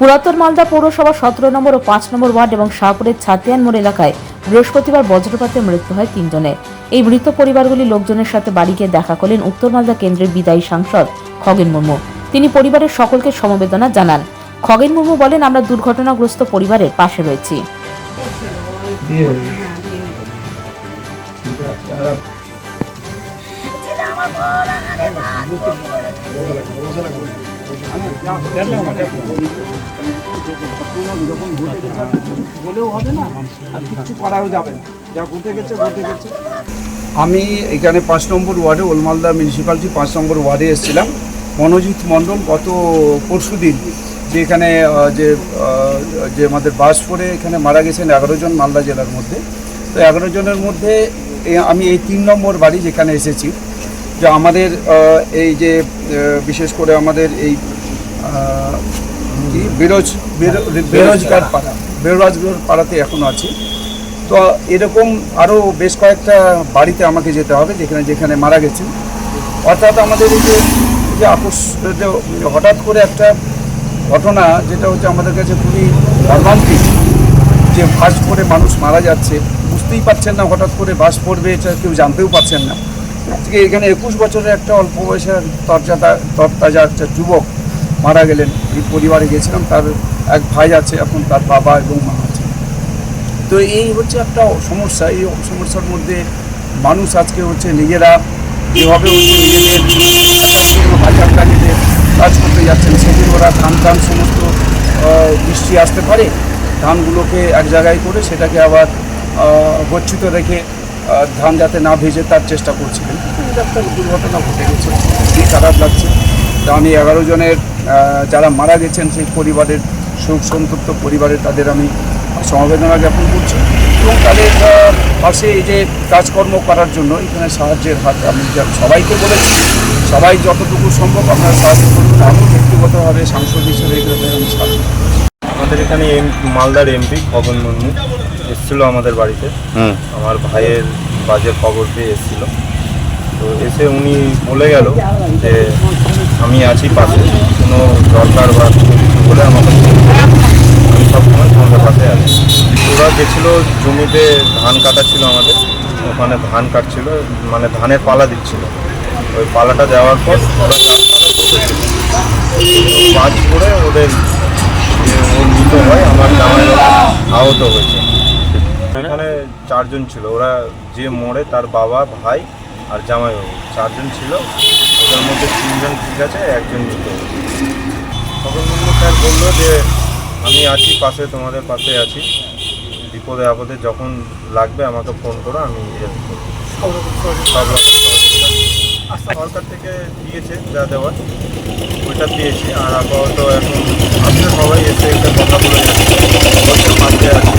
পুরাতন মালদা পৌরসভা সতেরো নম্বর ও পাঁচ নম্বর ওয়ার্ড এবং শাহপুরের ছাতিয়ান মোড় এলাকায় বৃহস্পতিবার বজ্রপাতে মৃত্যু হয় তিনজনের। এই মৃত পরিবারগুলি লোকজনের সাথে বাড়ি গিয়ে দেখা করলেন উত্তর মালদা কেন্দ্রের বিদায়ী সাংসদ খগেন মুর্মু। তিনি পরিবারের সকলকে সমবেদনা জানান। খগেন মুর্মু বলেন, আমরা দুর্ঘটনাগ্রস্ত পরিবারের পাশে রয়েছি। আমি এখানে পাঁচ নম্বর ওয়ার্ডে ওলমালদা মিউনিসিপ্যালিটি পাঁচ নম্বর ওয়ার্ডে এসেছিলাম। মনোজিৎ মণ্ডল গত পরশু দিন যে এখানে যে যে আমাদের বাস পড়ে এখানে মারা গেছেন এগারো জন মালদা জেলার মধ্যে। তো এগারো জনের মধ্যে আমি এই তিন নম্বর বাড়ি যেখানে এসেছি যে আমাদের এই যে বিশেষ করে আমাদের এই কি? বেরোজ বেরোজগার পাড়া। বেরোজগার পাড়াতে এখনও আছি। তো এরকম আরও বেশ কয়েকটা বাড়িতে আমাকে যেতে হবে যেখানে যেখানে মারা গেছে। অর্থাৎ আমাদের এই যে যে যে হঠাৎ করে একটা ঘটনা যেটা হচ্ছে আমাদের কাছে খুবই মর্মান্তিক যে বাস পড়ে মানুষ মারা যাচ্ছে। বুঝতেই পারছেন না হঠাৎ করে বাস পড়বে এটা কেউ জানতেও পারছেন না। আজকে এখানে একুশ বছরের একটা অল্প বয়সের তরজাতা তরতাজা একটা যুবক মারা গেলেন। এই পরিবারে গেছিলাম, তার এক ভাই আছে, এখন তার বাবা এবং মা আছে। তো এই হচ্ছে একটা সমস্যা, এই সমস্যার মধ্যে মানুষ আজকে হচ্ছে নিজেরা নিজেদের হাজার কাজেদের কাজ করতে যাচ্ছেন, সেদিন ওরা ধান টান সমস্ত বৃষ্টি আসতে পারে, ধানগুলোকে এক জায়গায় করে সেটাকে আবার গচ্ছিত রেখে ধান যাতে না ভেজে তার চেষ্টা করছিলেন। একটা দুর্ঘটনা ঘটে গেছে। খুবই খারাপ লাগছে। তো আমি এগারো জনের যারা মারা গেছেন, সেই পরিবারের শোক সন্তপ্ত পরিবারের তাদের আমি সমবেদনা জ্ঞাপন করছি। এবং তাদের পাশে এই যে কাজকর্ম করার জন্য এখানে সাহায্যের হাত আমি সবাইকে বলেছি। সবাই যতটুকু সম্ভব আপনারা সাহায্য করুন। আমি ব্যক্তিগতভাবে সাংসদ হিসেবে এগুলোতে আমি সাহায্য আমাদের এখানে মালদার এমপি খগন মুর্মু। এসেছিল আমাদের বাড়িতে। আমার ভাইয়ের বাজে খবর পেয়ে এসেছিল। তো এসে উনি বলে গেল যে আমি আছি পাশে কোনো দরকার বা কিছু বলে আমাকে করো। আমি সবসময় তোমাদের পাশে আছি। ওরা গেছিল জমিতে ধান কাটা ছিল আমাদের। ওখানে ধান কাটছিল মানে ধানের পালা দিচ্ছিল। ওই পালাটা দেওয়ার পর ওরা বাজ পড়ে ওদের মৃত হয় আমার জামাই আহত হয়েছে। চারজন ছিল। ওরা যে মোড়ে তার বাবা, ভাই আর জামাইবাবু চারজন ছিল। ওদের মধ্যে তিনজন ঠিক আছে, একজন মৃত। তখন মুর্মু স্যার বলল যে, আমি আছি পাশে, তোমাদের পাশে আছি। বিপদে আপদে যখন লাগবে আমাকে ফোন করো, আমি হেল্প করব। সব রকম সরকার থেকে দিয়েছে যা দেওয়ার, ওইটা দিয়েছি। আর আপাতত এখন আসলে সবাই এসে একটা কথা বলে যাচ্ছে বলছে পাশে আছি